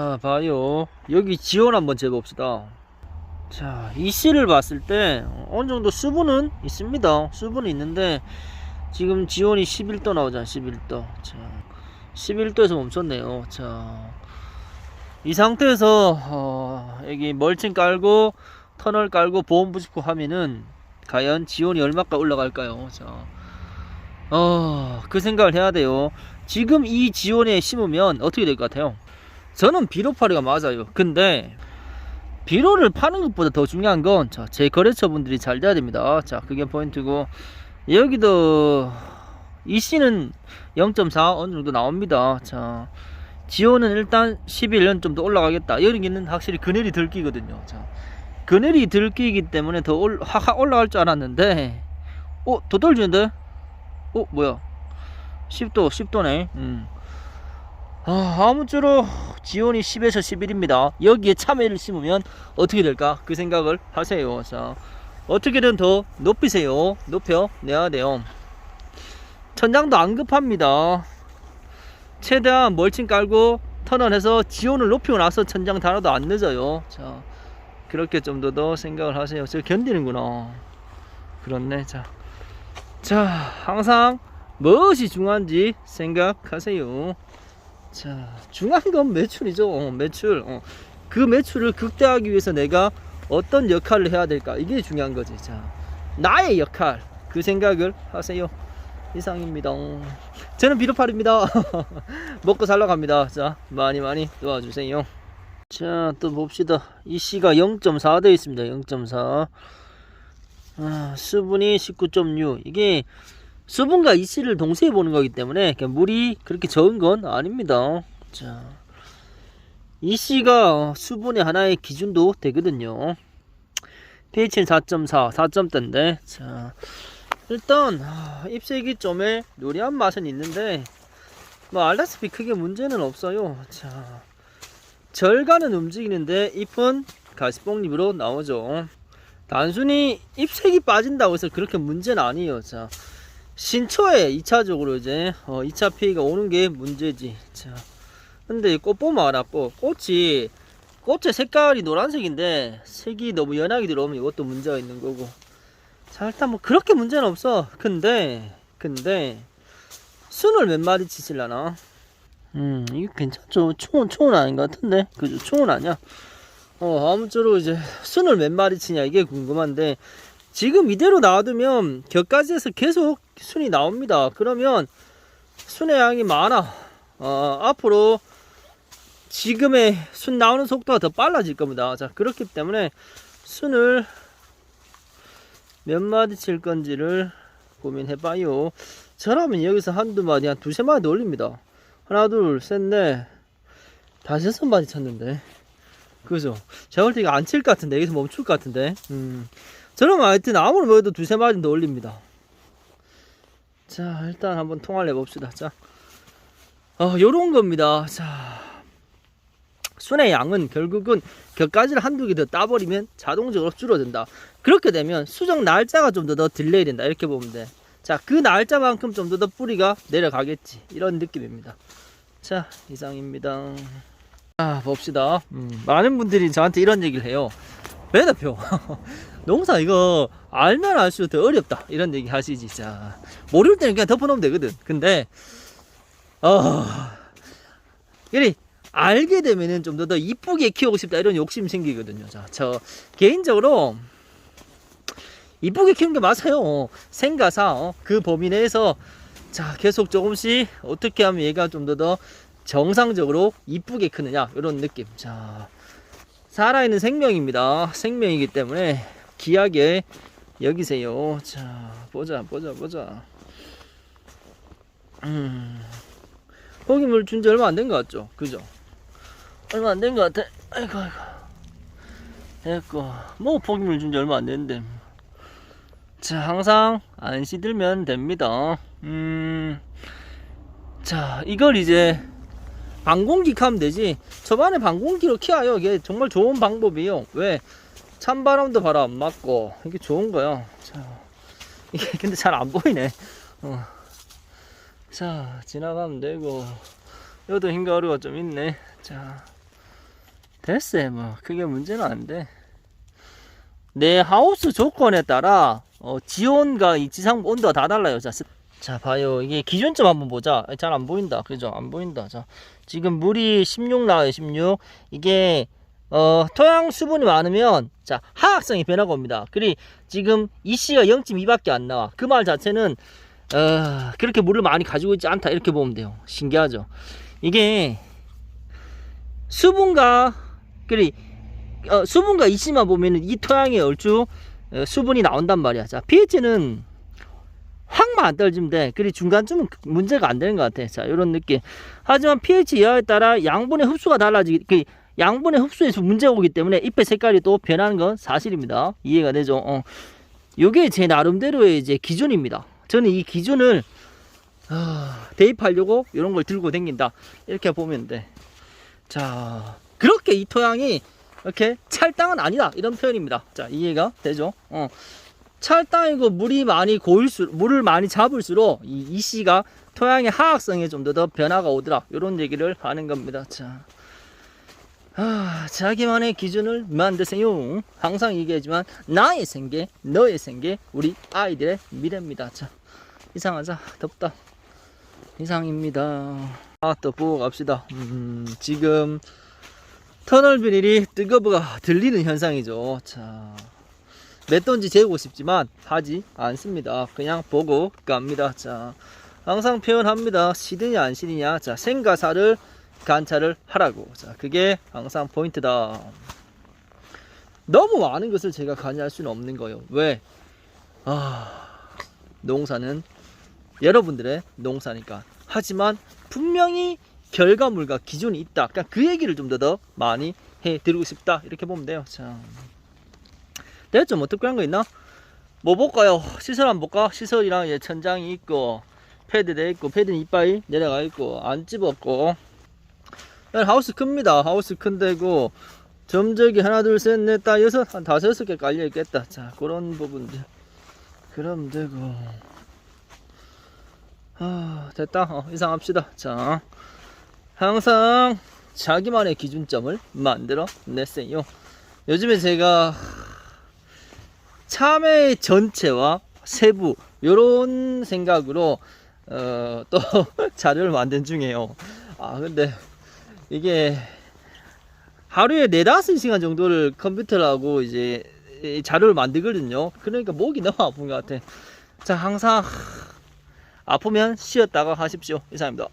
자, 봐요. 여기 지원 한번 재봅시다. 자, 이 씨를 봤을 때 어느 정도 수분은 있습니다. 수분은 있는데 지금 지온이 11도 나오잖아. 11도. 자, 11도에서 멈췄네요. 자, 이 상태에서 어, 여기 멀칭 깔고 터널 깔고 보험 부직포 하면은 과연 지온이 얼마까지 올라갈까요? 자, 어, 그 생각을 해야 돼요. 지금 이 지온에 심으면 어떻게 될 것 같아요? 저는 비료파리가 맞아요. 근데 비료를 파는 것보다 더 중요한 건 자, 제 거래처 분들이 잘 돼야 됩니다. 자, 그게 포인트고 여기도 이 씨는 0.4 어느 정도 나옵니다. 자, 지온은 일단 11년 좀 더 올라가겠다. 여기는 확실히 그늘이 들기거든요. 자, 그늘이 들기기 때문에 더 올, 확 올라갈 줄 알았는데, 어, 더 떨어지는데? 어, 뭐야? 10도, 10도네. 음. 아, 아무쪼록 지온이 10에서 11입니다. 여기에 참외를 심으면 어떻게 될까? 그 생각을 하세요. 자, 어떻게든 더 높이세요. 높여 내야 돼요. 천장도 안 급합니다. 최대한 멀칭 깔고 터널해서 지온을 높이고 나서 천장 달아도 안 늦어요. 자, 그렇게 좀 더 더 생각을 하세요. 저 견디는구나. 그렇네. 자, 자, 항상 무엇이 중요한지 생각하세요. 자, 건 매출이죠. 어, 매출. 어. 그 매출을 극대화하기 위해서 내가 어떤 역할을 해야 될까? 이게 중요한 거지. 자, 나의 역할. 그 생각을 하세요. 이상입니다. 저는 비료팔입니다. 먹고 살러 갑니다. 자, 많이 많이 도와주세요. 자, 또 봅시다. 이 씨가 0.4 되어 있습니다. 0.4. 아, 수분이 19.6. 이게 수분과 이씨를 동시에 보는 거기 때문에 물이 그렇게 적은 건 아닙니다. 자, 이씨가 수분의 하나의 기준도 되거든요. pH는 4.4, 4점대인데, 자, 일단 아, 잎색이 좀에 노리한 맛은 있는데, 뭐 알다시피 크게 문제는 없어요. 자, 절간은 움직이는데 잎은 가시뽕잎으로 나오죠. 단순히 잎색이 빠진다고 해서 그렇게 문제는 아니에요. 자, 신초에 2차적으로 이제 어, 2차 피해가 오는 게 문제지. 자, 근데 꽃 보면 알아. 꽃 꽃이 꽃의 색깔이 노란색인데 색이 너무 연하게 들어오면 이것도 문제가 있는 거고. 자, 일단 뭐 그렇게 문제는 없어. 근데 근데 순을 몇 마리 치실라나? 음, 이거 괜찮죠. 총은 총은 아닌 것 같은데, 그죠? 총은 아니야. 어, 아무쪼록 이제 순을 몇 마리 치냐 이게 궁금한데 지금 이대로 놔두면 격가지에서 계속 순이 나옵니다. 그러면 순의 양이 많아. 어, 앞으로 지금의 순 나오는 속도가 더 빨라질 겁니다. 자, 그렇기 때문에 순을 몇 마디 칠 건지를 고민해 봐요. 저라면 여기서 한두 마디, 한 두세 마디 올립니다. 하나, 둘, 셋, 넷, 다섯, 마디 쳤는데. 그죠? 제가 볼 때 이거 안 칠 것 같은데, 여기서 멈출 것 같은데. 음. 저러면 하여튼 아무리 뭐해도 두세 마리 더 올립니다. 자, 일단 한번 통화를 해봅시다. 자, 어, 요런 겁니다. 자, 순의 양은 결국은 격가지를 한두 개 더 따버리면 자동적으로 줄어든다. 그렇게 되면 수정 날짜가 좀 더 더 딜레이 된다. 이렇게 보면 돼. 자, 그 날짜만큼 좀 더 더 뿌리가 내려가겠지. 이런 느낌입니다. 자, 이상입니다. 자, 봅시다. 음, 많은 분들이 저한테 이런 얘기를 해요. 배 대표. 농사 이거 알면 알수록 더 어렵다. 이런 얘기 하시지 자 모를 때는 그냥 덮어놓으면 되거든. 근데 어 이리 알게 되면은 좀더더 이쁘게 키우고 싶다 이런 욕심 생기거든요. 자 저 개인적으로 이쁘게 키우는 게 맞아요. 생가사 어, 그 범위 내에서. 자 계속 조금씩 어떻게 하면 얘가 좀 더 더 정상적으로 이쁘게 크느냐 이런 느낌. 자 살아있는 생명입니다. 생명이기 때문에 귀하게 여기세요. 자, 보자, 보자, 보자. 음, 포기물 준 지 얼마 안 된 것 같죠? 그죠? 얼마 안 된 것 같아. 아이고, 아이고. 됐고, 뭐, 포기물 준 지 얼마 안 됐는데. 자, 항상 안 시들면 됩니다. 음, 자, 이걸 이제 방공기 하면 되지. 초반에 방공기로 키워요. 이게 정말 좋은 방법이에요. 왜? 찬바람도 바로 안 맞고 이게 좋은 거야. 자, 이게 근데 잘 안 보이네. 어. 자, 지나가면 되고. 여도 흰가루가 좀 있네. 자, 됐어요 뭐. 그게 문제는 안 돼. 내 하우스 조건에 따라 어, 지온과 이 지상 온도가 다 달라요. 자, 스- 자 봐요. 이게 기준점 한번 보자. 잘 안 보인다. 그죠? 안 보인다. 자 지금 물이 16 나와요 16 이게 어, 토양 수분이 많으면 자 하악성이 변화가 옵니다. 그리 지금 이씨가 0.2밖에 안 나와. 그 말 자체는 어, 그렇게 물을 많이 가지고 있지 않다. 이렇게 보면 돼요. 신기하죠? 이게 수분과 그리 어, 수분과 이씨만 보면은 이 토양에 얼추 어, 수분이 나온단 말이야. 자 pH는 확만 안 떨어지면 돼. 그리 중간쯤은 문제가 안 되는 것 같아. 자 이런 느낌. 하지만 pH 이하에 따라 양분의 흡수가 달라지기 그 양분의 흡수에서 문제가 오기 때문에 잎의 색깔이 또 변하는 건 사실입니다. 이해가 되죠? 어. 요게 제 나름대로의 이제 기준입니다. 저는 이 기준을 아, 대입하려고 이런 걸 들고 다닌다. 이렇게 보면 돼 자 그렇게 이 토양이 이렇게 찰땅은 아니다. 이런 표현입니다. 자 이해가 되죠? 어. 찰땅이고 물이 많이 고일수록 물을 많이 잡을수록 이 이씨가 토양의 하악성에 좀 더 더 변화가 오더라. 이런 얘기를 하는 겁니다. 자 아, 자기만의 기준을 만드세요. 항상 얘기하지만 나의 생계, 너의 생계, 우리 아이들의 미래입니다. 자, 이상하자. 덥다. 이상입니다. 아, 또 보고 갑시다. 음, 지금 터널 비닐이 뜨거워가 들리는 현상이죠. 자, 몇 돈지 재고 싶지만 하지 않습니다. 그냥 보고 갑니다. 자, 항상 표현합니다. 시드냐 안 시드냐. 자, 생가사를 관찰을 하라고. 자, 그게 항상 포인트다. 너무 많은 것을 제가 관여할 수는 없는 거예요. 왜? 아, 농사는 여러분들의 농사니까. 하지만 분명히 결과물과 기준이 있다. 그러니까 그 얘기를 좀더더 많이 해 드리고 싶다. 이렇게 보면 돼요. 자. 됐죠? 뭐 특별한 거 있나? 뭐 볼까요? 시설 한번 볼까? 시설이랑 예, 천장이 있고, 패드 돼 있고, 패드는 이빨이 내려가 있고, 안 집었고, 야, 하우스 큽니다. 하우스 큰데고 점적이 하나 둘 셋 넷 다 여섯 한 다섯 여섯 개 깔려 있겠다. 자 그런 부분들 그럼 되고 아 됐다. 어, 이상합시다. 자 항상 자기만의 기준점을 만들어 냈어요. 요즘에 제가 참외 전체와 세부 요런 생각으로 어, 또 자료를 만든 중이에요. 아 근데 이게 하루에 네다섯 시간 정도를 컴퓨터를 하고 이제 이 자료를 만들거든요. 그러니까 목이 너무 아픈 것 같아. 자, 항상 아프면 쉬었다가 하십시오. 이상입니다.